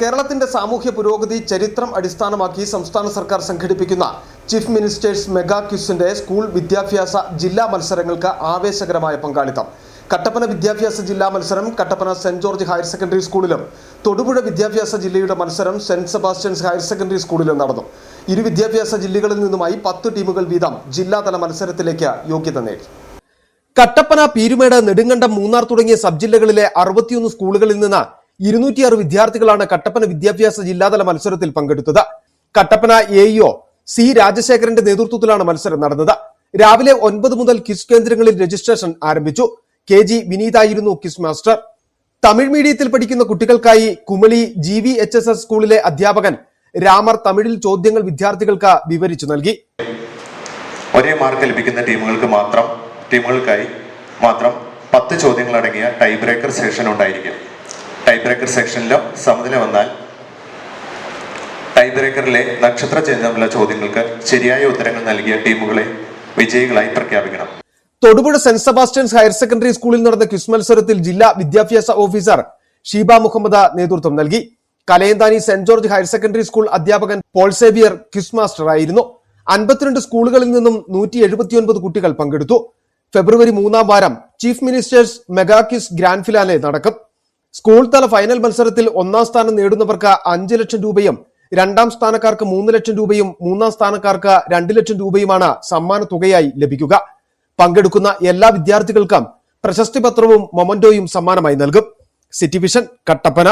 കേരളത്തിന്റെ സാമൂഹ്യ പുരോഗതി ചരിത്രം അടിസ്ഥാനമാക്കി സംസ്ഥാന സർക്കാർ സംഘടിപ്പിക്കുന്ന ചീഫ് മിനിസ്റ്റേഴ്സ് മെഗാ ക്യൂസിന്റെ സ്കൂൾ വിദ്യാഭ്യാസ ജില്ലാ മത്സരങ്ങൾക്ക് ആവേശകരമായ പങ്കാളിത്തം. കട്ടപ്പന വിദ്യാഭ്യാസ ജില്ലാ മത്സരം Kattappana saint George higher secondary സ്കൂളിലും തൊടുപുഴ വിദ്യാഭ്യാസ ജില്ലയുടെ മത്സരം സെന്റ് സെബാസ്റ്റ്യൻസ് ഹയർ സെക്കൻഡറി സ്കൂളിലും നടന്നു. ഇരു വിദ്യാഭ്യാസ ജില്ലകളിൽ നിന്നുമായി പത്ത് ടീമുകൾ വീതം ജില്ലാതല മത്സരത്തിലേക്ക് യോഗ്യത നേടി. കട്ടപ്പന പീരുമേട് നെടുങ്കണ്ടം മൂന്നാർ തുടങ്ങിയ സബ് ജില്ലകളിലെ അറുപത്തിയൊന്ന് സ്കൂളുകളിൽ നിന്ന് ഇരുന്നൂറ്റിയാറ് വിദ്യാർത്ഥികളാണ് കട്ടപ്പന വിദ്യാഭ്യാസ ജില്ലാതല മത്സരത്തിൽ പങ്കെടുത്തത്. കട്ടപ്പന എഇഒ സി രാജശേഖരന്റെ നേതൃത്വത്തിലാണ് മത്സരം നടന്നത്. രാവിലെ ഒൻപത് മുതൽ കിസ് കേന്ദ്രങ്ങളിൽ രജിസ്ട്രേഷൻ ആരംഭിച്ചു. കെ ജി വിനീതായിരുന്നു കിസ് മാസ്റ്റർ. തമിഴ് മീഡിയത്തിൽ പഠിക്കുന്ന കുട്ടികൾക്കായി Kumily G V H S S സ്കൂളിലെ അധ്യാപകൻ രാമർ തമിഴിൽ ചോദ്യങ്ങൾ വിദ്യാർത്ഥികൾക്ക് വിവരിച്ചു നൽകി. ഒരേ മാർക്ക് ലഭിക്കുന്ന ടീമുകൾക്ക് മാത്രം ടീമുകൾക്കായി മാത്രം പത്ത് ചോദ്യങ്ങൾ അടങ്ങിയ ടൈ ബ്രേക്കർ സെഷൻ ഉണ്ടായിരിക്കും. ടൈ ബ്രേക്കർ സെക്ഷനിലോ സമനില വന്നാൽ ടൈ ബ്രേക്കറിലെ നക്ഷത്ര ചിഹ്നമുള്ള ചോദ്യങ്ങൾക്ക് ശരിയായ ഉത്തരങ്ങൾ നൽകിയ ടീമുകളെ വിജയികളായി പ്രഖ്യാപിക്കണം. Thodupuzha saint Sebastian's higher secondary സ്കൂളിൽ നടന്ന ക്വിസ് മത്സരത്തിൽ ജില്ലാ വിദ്യാഭ്യാസ ഓഫീസർ ഷീബ മുഹമ്മദ നേതൃത്വം നൽകി. Kalayanthani saint George higher secondary school അധ്യാപകൻ പോൾ സേവിയർ ക്വിസ് മാസ്റ്റർ ആയിരുന്നു. അൻപത്തിരണ്ട് സ്കൂളുകളിൽ നിന്നും നൂറ്റി എഴുപത്തിയൊൻപത് കുട്ടികൾ പങ്കെടുത്തു. ഫെബ്രുവരി മൂന്നാം വാരം chief ministers mega quiz grand finale നടക്കും. സ്കൂൾ തല ഫൈനൽ മത്സരത്തിൽ ഒന്നാം സ്ഥാനം നേടുന്നവർക്ക് അഞ്ച് ലക്ഷം രൂപയും രണ്ടാം സ്ഥാനക്കാർക്ക് മൂന്ന് ലക്ഷം രൂപയും മൂന്നാം സ്ഥാനക്കാർക്ക് രണ്ട് ലക്ഷം രൂപയുമാണ് സമ്മാന തുകയായി ലഭിക്കുക. പങ്കെടുക്കുന്ന എല്ലാ വിദ്യാർത്ഥികൾക്കും പ്രശസ്തി പത്രവും മൊമന്റോയും സമ്മാനമായി നൽകും. City vision Kattappana.